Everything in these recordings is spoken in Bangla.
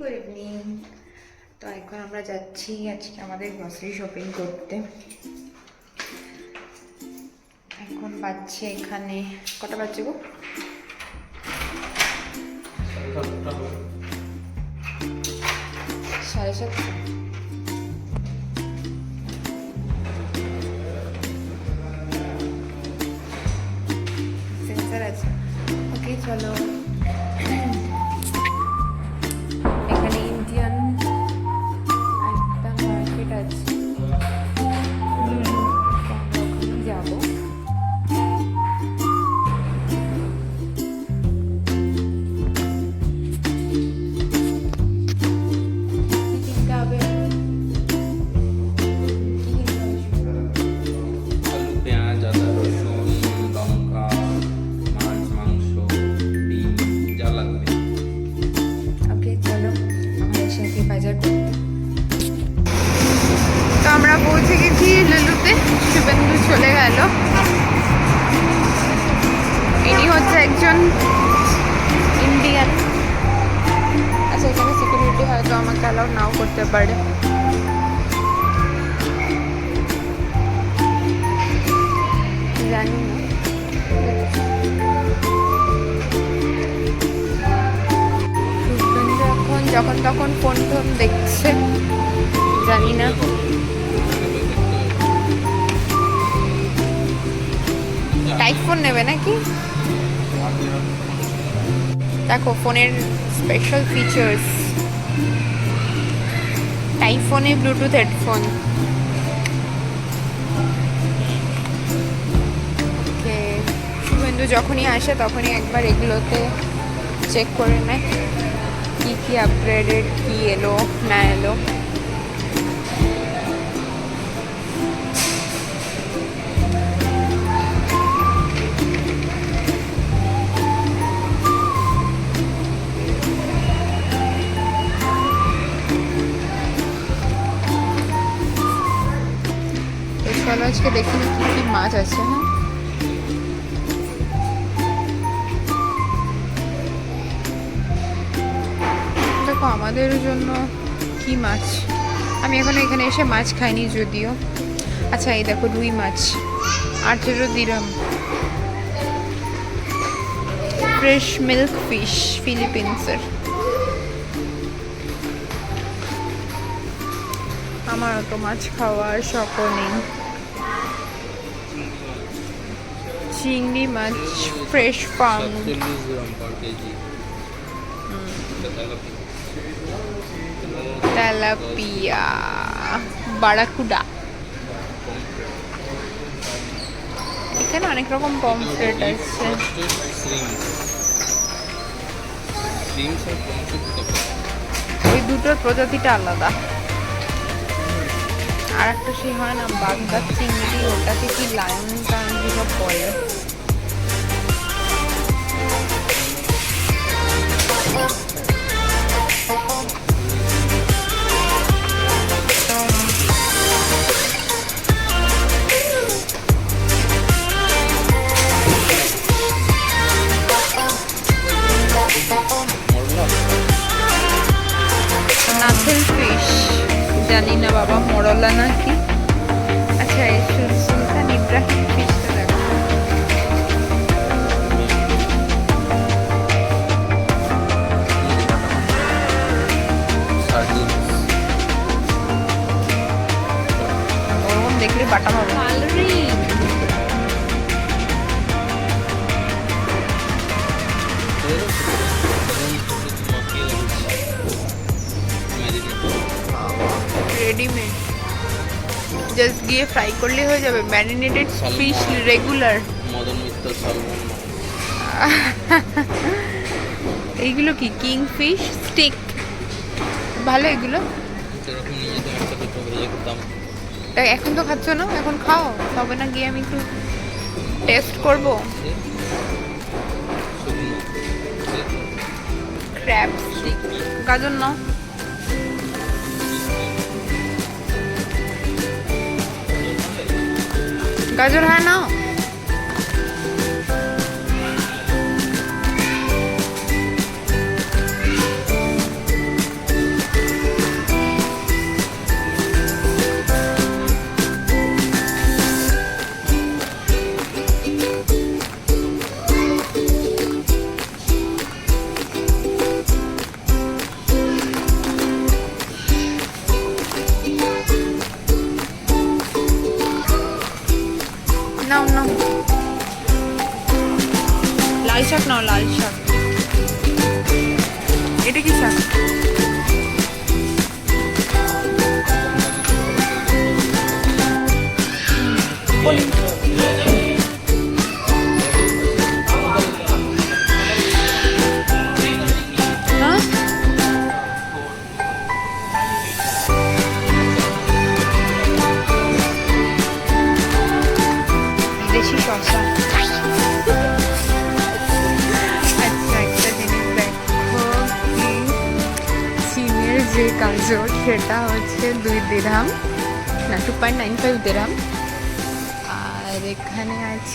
গুড ইভিনিং তো এখন আমরা যাচ্ছি আজকে আমাদের গ্রসারি শপিং করতে। এখন বাজছে এখানে কটা বাজছে গো? সাড়ে সাতটা সেন্সার আছে। ওকে চলো। আমাকে অ্যালাউ নাও করতে পারে। জানি না। এখন যখন তখন ফোন টোন দেখছে, জানি না। টাইপ ফোন নেবে নাকি? দেখো ফোনের স্পেশাল ফিচার্স টাইপ ফোনে ব্লুটুথ হেডফোন শুভেন্দু যখনই আসে তখনই একবার এগুলোতে চেক করে নেয়। কী কী আপগ্রেডেড কী এলো, না এলো। আজকে দেখি না কি কি মাছ আছে হ্যাঁ? দেখো, আমাদের জন্য কি মাছ? আমি এখন এখানে এসে মাছ খাইনি যদিও। আচ্ছা এই দেখো, রুই মাছ। আঠেরো দিরাম। ফ্রেশ মিল্ক ফিশ ফিলিপিন্সের আমার অত মাছ খাওয়ার শখও নেই। চিংড়ি মাছ ফ্রেশ কেজি তেলাপিয়া বারাকুডা। এখানে অনেক রকম পমফ্রেট আছে। ওই দুটোর প্রজাতিটা আলাদা। আর একটা সে হয় না বাগদা চিংড়ি ওটাকে কি লায়ন সব বলে? জানি না বাবা, মরলা নাকি? আচ্ছা এই সুল- সুলতান ইব্রাহিম ফিশটা দেখো দেখলে বাটা হবে রেডিমেড জাস্ট গিয়ে ফ্রাই করলে হয়ে যাবে। Marinated fish regular Madan Mitra Salman এইগুলো কি? কিং ফিশ স্টিক ভালো এগুলো? এখন তো খাচ্ছ না? এখন খাও। তবে না গিয়ে আমি একটু টেস্ট করব। ক্র্যাব স্টিক গাজর নাও। গাজর হ্যাঁ নাও না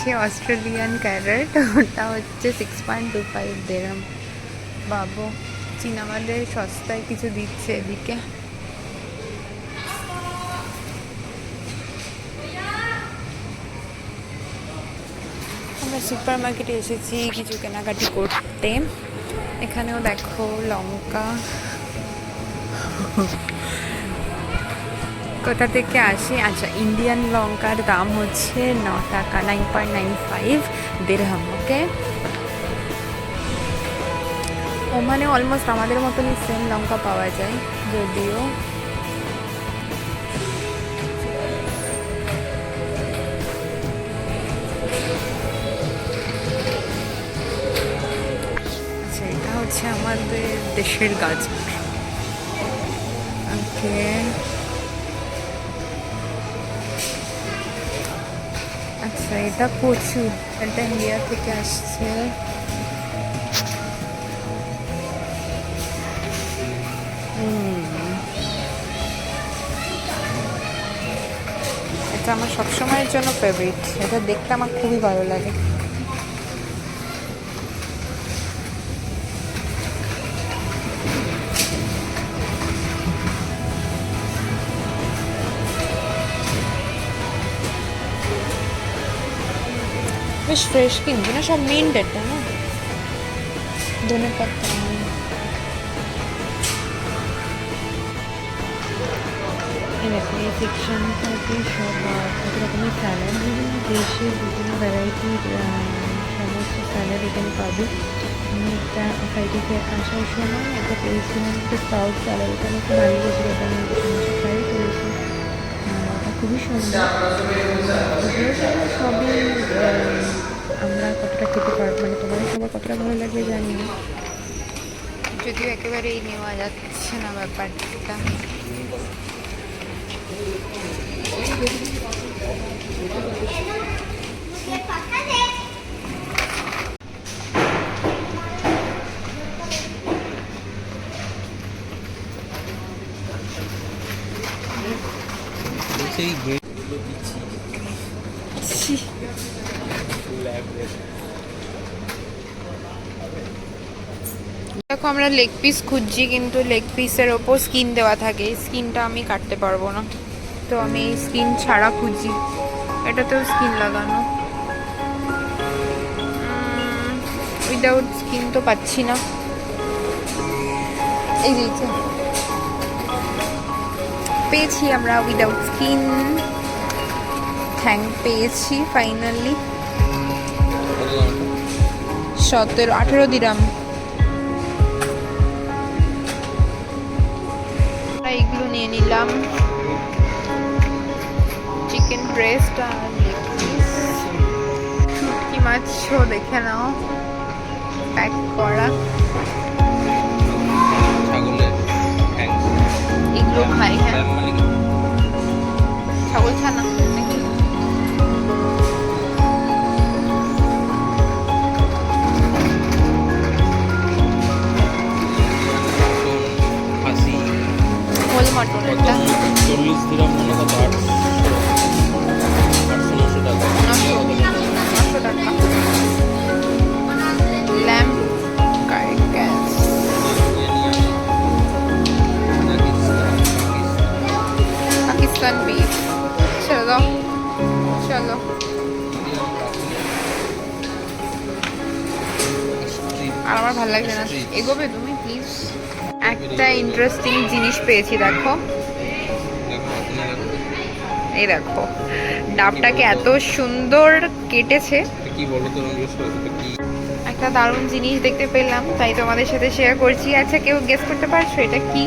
আছে অস্ট্রেলিয়ান ক্যারেট। ওটা হচ্ছে six point two five dirham বাবু চীন আমাদের সস্তায় কিছু দিচ্ছে এদিকে। আমরা সুপার মার্কেটে এসেছি কিছু কেনাকাটি করতে। এখানেও দেখো লঙ্কা। কোথা থেকে আসে। আচ্ছা ইন্ডিয়ান লঙ্কার দাম হচ্ছে ন টাকা নাইন পয়েন্ট নাইন ফাইভ দেড়হাম ওকে ওমানে অলমোস্ট আমাদের মতনই সেম লঙ্কা পাওয়া যায়, যদিও। আচ্ছা হচ্ছে আমাদের দেশের গাছ ওকে আচ্ছা এটা কচু এটা ইন্ডিয়া থেকে আসছে। এটা আমার সবসময়ের জন্য ফেভারিট এটা দেখতে আমার খুবই ভালো লাগে। বেশ ফ্রেশ কিন্তু না সব মিন্ট এটা না? ধনে পাতা। এই দেখো, এই সব কত রকমের স্যালাড বিভিন্ন দেশের বিভিন্ন ভ্যারাইটির সমস্ত স্যালাড এখানে পাবে। আমি একটা থেকে আসার সময় একটা পেয়েছিলাম একটা স্পাউট স্যালাড আমার খুব ভালো লেগেছিল ওটা আমি ট্রাই করেছি। খুবই সুন্দর। সবই আমরা কতটা খেতে পারব মানে তোমাদের সবার কতটা ভালো লাগবে জানি না। যদিও একেবারেই নেওয়া যাচ্ছে না ব্যাপারটা। দিচ্ছি দেখো, আমরা লেগ পিস খুঁজছি, কিন্তু লেগ পিসের ওপর স্কিন দেওয়া থাকে। স্কিনটা আমি কাটতে পারব না। তো আমি স্কিন ছাড়া খুঁজি এটাতেও স্কিন লাগানো। উইদাউট স্কিন তো পাচ্ছি না। এই পেয়েছি আমরা উইদাউট স্কিন থ্যাংক পেয়েছি ফাইনালি সতেরো, আঠেরো আমরা এগুলো নিয়ে নিলাম। চিকেন ব্রেস্ট আর লেগ পিস শুটকি মাছও দেখে নাও। প্যাক করা। এগুলো খাই হ্যাঁ। ছাগল ছানা। মটন এটা চল্লিশ দিরাম মনে কত আটশো নশো টাকা নশো নশো টাকা ল্যাম্প পাকিস্তান বিফ চলো চলো। আর আমার ভালো লাগছে না। এগোবে তুমি? একটা ইন্টারেস্টিং জিনিস পেয়েছি, দেখো। এই দেখো, ডাবটাকে এত সুন্দর কেটেছে। একটা দারুণ জিনিস দেখতে পেলাম, তাই তোমাদের সাথে শেয়ার করছি। আচ্ছা কেউ গেস করতে পারছ এটা কি?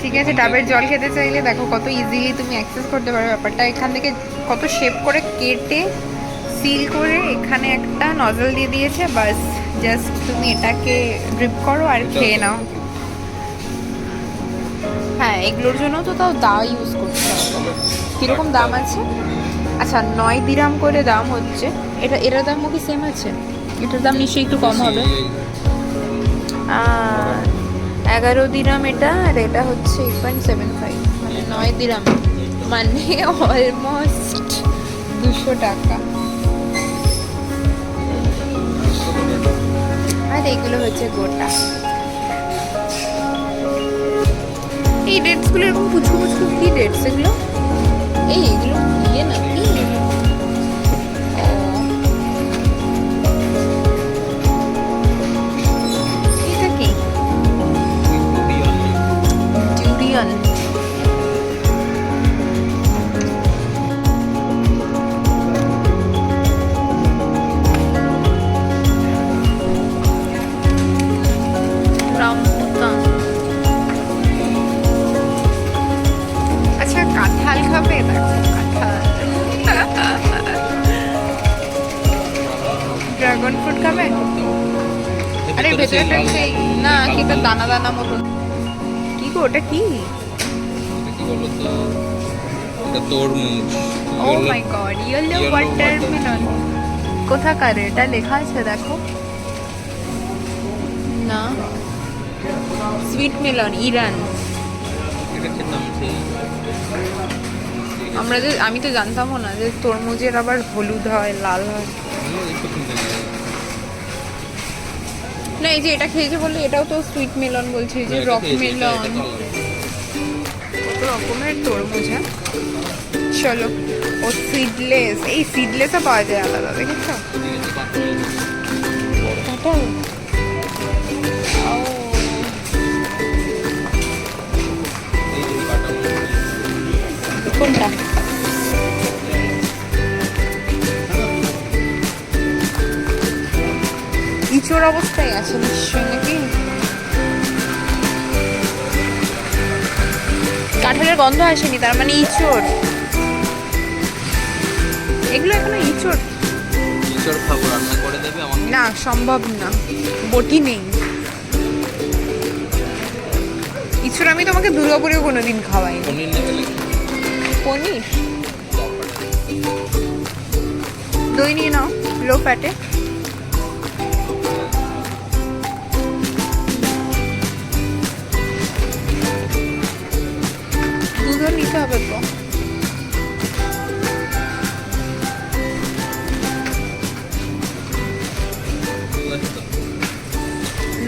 ঠিক আছে, ডাবের জল খেতে চাইলে দেখো কত ইজিলি তুমি অ্যাক্সেস করতে পারো। ব্যাপারটা এখান থেকে কত শেপ করে কেটে সিল করে এখানে একটা নজল দিয়ে দিয়েছে বাস জাস্ট তুমি এটাকে ড্রিপ করো আর খেয়ে নাও। হ্যাঁ এগুলোর জন্য তো তাও দা ইউজ করতে হবে। কীরকম দাম আছে? আচ্ছা নয় দিরাম করে দাম হচ্ছে। এটা এটার দামও কি সেম আছে? এটার দাম নিশ্চয়ই একটু কম হবে। এগারো দিরাম এটা আর এটা হচ্ছে এইট পয়েন্ট সেভেন ফাইভ মানে নয় দিরাম। মানে অলমোস্ট দুশো টাকা। এগুলো হচ্ছে গোটা। এই ডেটসগুলো এরকম পুচকু পুচকু কি ডেটস এগুলো? এই এগুলো ইয়ে না দানা দানা মতো। কি গো ওটা কি? কি বলতো? এটা তরমুজ। Oh my god yellow watermelon কোথাকার এটা? লেখা আছে দেখো। না। সুইট মেলন ইরান আমরা যে আমি তো জানতামও না যে তরমুজের আবার হলুদ হয় লাল হয়। না এই যে এটা খেয়েছে বললে এটাও তো সুইট মেলন বলছে যে রক মেলন। কত রকমের তরমুজ হ্যাঁ? চলো ও সিডলেস এই সিডলেসও পাওয়া যায় আলাদা দেখেছ? কাঁঠাল কোনটা? ইচোর অবস্থায় আছে নিশ্চয়ই নাকি? কাঁঠালের গন্ধ আসেনি তার মানে ইচোর এগুলো এখনও ইচোর ইঁচড় খাব রান্না করে দেবে আমাকে? না সম্ভব না বটি নেই। ইচোর আমি তোমাকে দুর্গাপুরেও কোনোদিন খাওয়াইনি। পনির নেবে পনির? দই নিয়ে নাও লো ফ্যাটে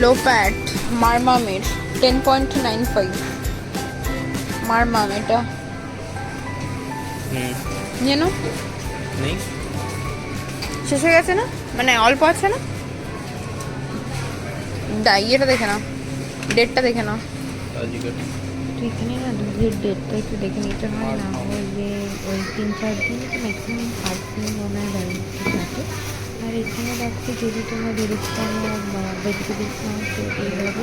লো ফ্যাট মারমামের টেন পয়েন্ট নাইন ফাইভ মারমাম এটা নাও নেই। শেষ হয়ে গেছে না? মানে অল্প আছে না? দা ইয়েটা দেখে নাও। ডেটটা দেখে তো এখানে না দুধের ডেটটা একটু দেখে নিতে হয় না। ওই যে ওই তিন চার দিন তো ম্যাক্সিমাম পাঁচ দিন মনে হয় থাকে। আর এখানে দেখো যদি তোমরা ভেজিটেবল ভেজিটেবলস নাও তো এইভাবে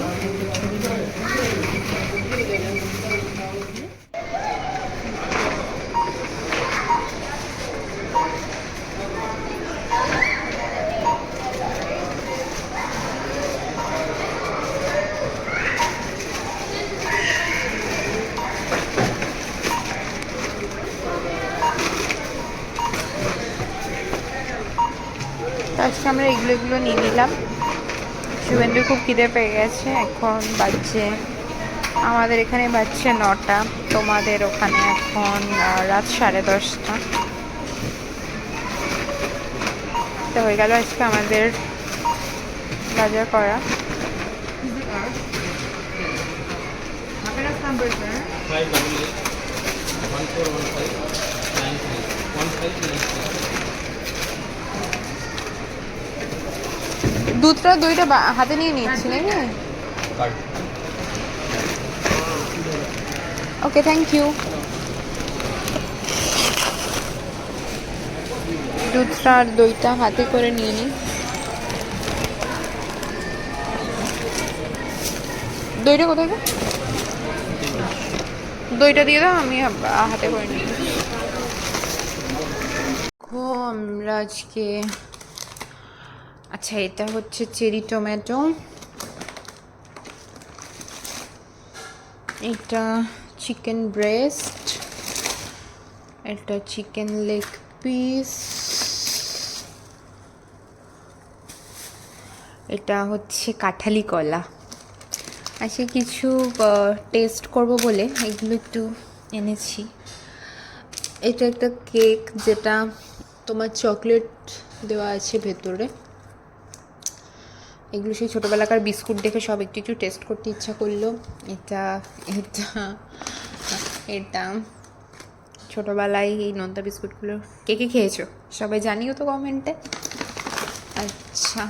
আজকে আমরা এগুলো এগুলো নিয়ে নিলাম। শুভেন্দু খুব খিদে পেয়ে গেছে, এখন বাজছে, আমাদের এখানে বাজছে নটা, তোমাদের ওখানে এখন রাত সাড়ে দশটা। তো হয়ে গেল আজকে আমাদের বাজার করা। দুধটা দইটা হাতে নিয়ে নিচ্ছি নাকি? ওকে থ্যাংক ইউ দুধটা আর দইটা হাতে করে নিয়ে নিই দইটা কোথায় দইটা দিয়ে দাও, আমি হাতে করে নিই। আমরা আজকে আচ্ছা এটা হচ্ছে চেরি টমেটো। এটা চিকেন ব্রেস্ট। এটা চিকেন লেগ পিস। এটা হচ্ছে কাঁঠালি কলা। আজকে কিছু টেস্ট করব বলে এগুলো একটু এনেছি। এটা একটা কেক যেটা তোমার চকলেট দেওয়া আছে ভেতরে। এগুলো সেই ছোটোবেলাকার বিস্কুট দেখে সব একটু একটু টেস্ট করতে ইচ্ছা করল। এটা এটা এটা। ছোটোবেলায় এই নোনতা বিস্কুটগুলো কে কে খেয়েছো? সবাই জানিও তো কমেন্টে আচ্ছা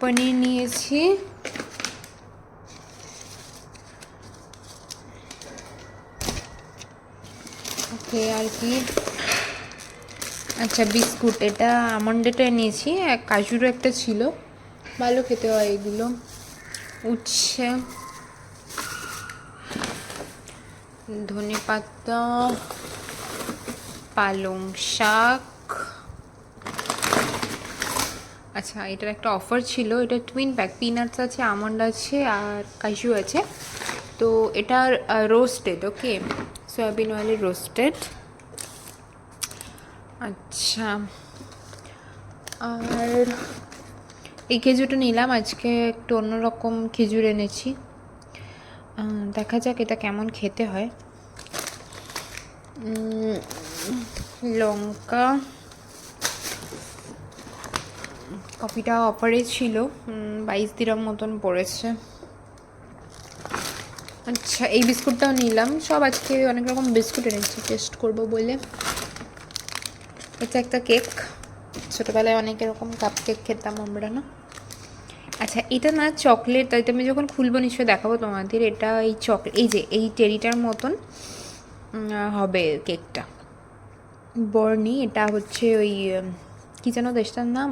পনির নিয়েছি। ওকে, আর কি? আচ্ছা বিস্কুট। এটা আমন্ডেটা নিয়েছি কাজুরও একটা ছিল। ভালো খেতে হয় এগুলো। উচ্ছে, ধনে পাতা, পালং শাক। আচ্ছা এটার একটা অফার ছিল। এটা টুইন প্যাক পিনাটস আছে আমন্ড আছে, আর কাজু আছে। তো এটা রোস্টেড ওকে সয়াবিন অয়েলের রোস্টেড আচ্ছা। আর এই খেজুরটা নিলাম, আজকে একটু অন্যরকম খেজুর এনেছি। দেখা যাক এটা কেমন খেতে হয়। লঙ্কা কফিটা অফারে ছিল বাইশ দিরাম মতন পড়েছে। আচ্ছা এই বিস্কুটটাও নিলাম। সব আজকে অনেক রকম বিস্কুট এনেছি, টেস্ট করব বলে। এটা একটা কেক। ছোটোবেলায় অনেক এরকম কাপ কেক খেতাম আমরা, না? আচ্ছা এটা না চকলেট এটা আমি যখন খুলবো নিশ্চয়ই দেখাবো তোমাদের। এটা এই চকলেট এই যে, এই টেরিটার মতন হবে কেকটা বর্নি এটা হচ্ছে ওই কী যেন দেশটার নাম?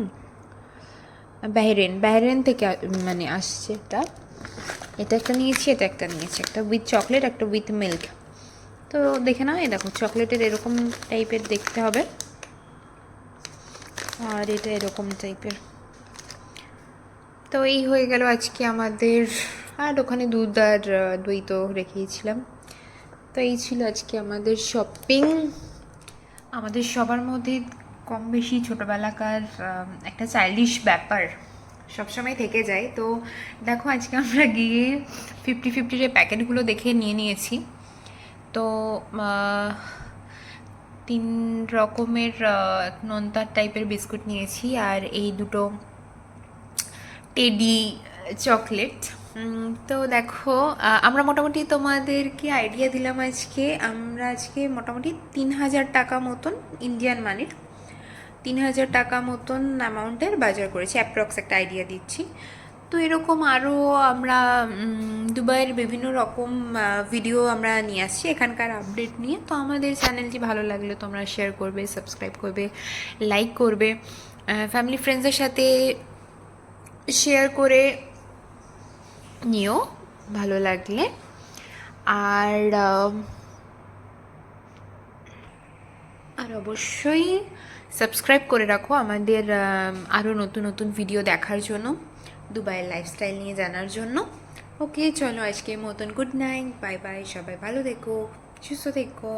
বাহরেন বাহরেন থেকে মানে আসছে এটা। এটা একটা নিয়েছি, এটা একটা নিয়েছি। একটা উইথ চকলেট একটা উইথ মিল্ক তো দেখে নাও, এই দেখো চকলেটের এরকম টাইপের দেখতে হবে। আর এটা এরকম টাইপের তো এই হয়ে গেল আজকে আমাদের আর ওখানে দুধ আর দই তো রেখেছিলাম। তো এই ছিল আজকে আমাদের শপিং আমাদের সবার মধ্যে কম বেশি ছোটোবেলাকার একটা চাইল্ডিশ ব্যাপার সবসময় থেকে যায়। তো দেখো আজকে আমরা গিয়ে ফিফটি ফিফটির প্যাকেটগুলো দেখে নিয়ে নিয়েছি। তো তিন রকমের আহ, নোনতা টাইপের বিস্কুট নিয়েছি আর এই দুটো টেডি চকলেট। তো দেখো আমরা মোটামুটি তোমাদেরকে আইডিয়া দিলাম আজকে, আমরা আজকে মোটামুটি তিন হাজার টাকা মতন ইন্ডিয়ান মানির তিন হাজার টাকা মতন অ্যামাউন্টের বাজার করেছি অ্যাপ্রক্স একটা আইডিয়া দিচ্ছি। তো এরকম আরও আমরা দুবাইয়ের বিভিন্ন রকম ভিডিও আমরা নিয়ে আসছি, এখানকার আপডেট নিয়ে। তো আমাদের চ্যানেলটি ভালো লাগলে তোমরা শেয়ার করবে সাবস্ক্রাইব করবে লাইক করবে। ফ্যামিলি ফ্রেন্ডসের সাথে শেয়ার করে নিও, ভালো লাগলে। আর আর অবশ্যই সাবস্ক্রাইব করে রাখো আমাদের আরও নতুন নতুন ভিডিও দেখার জন্য, দুবাইয়ের লাইফস্টাইল নিয়ে জানার জন্য। ওকে চলো আজকে মতন গুড নাইট বাই বাই সবাই ভালো থেকো, সুস্থ থেকো।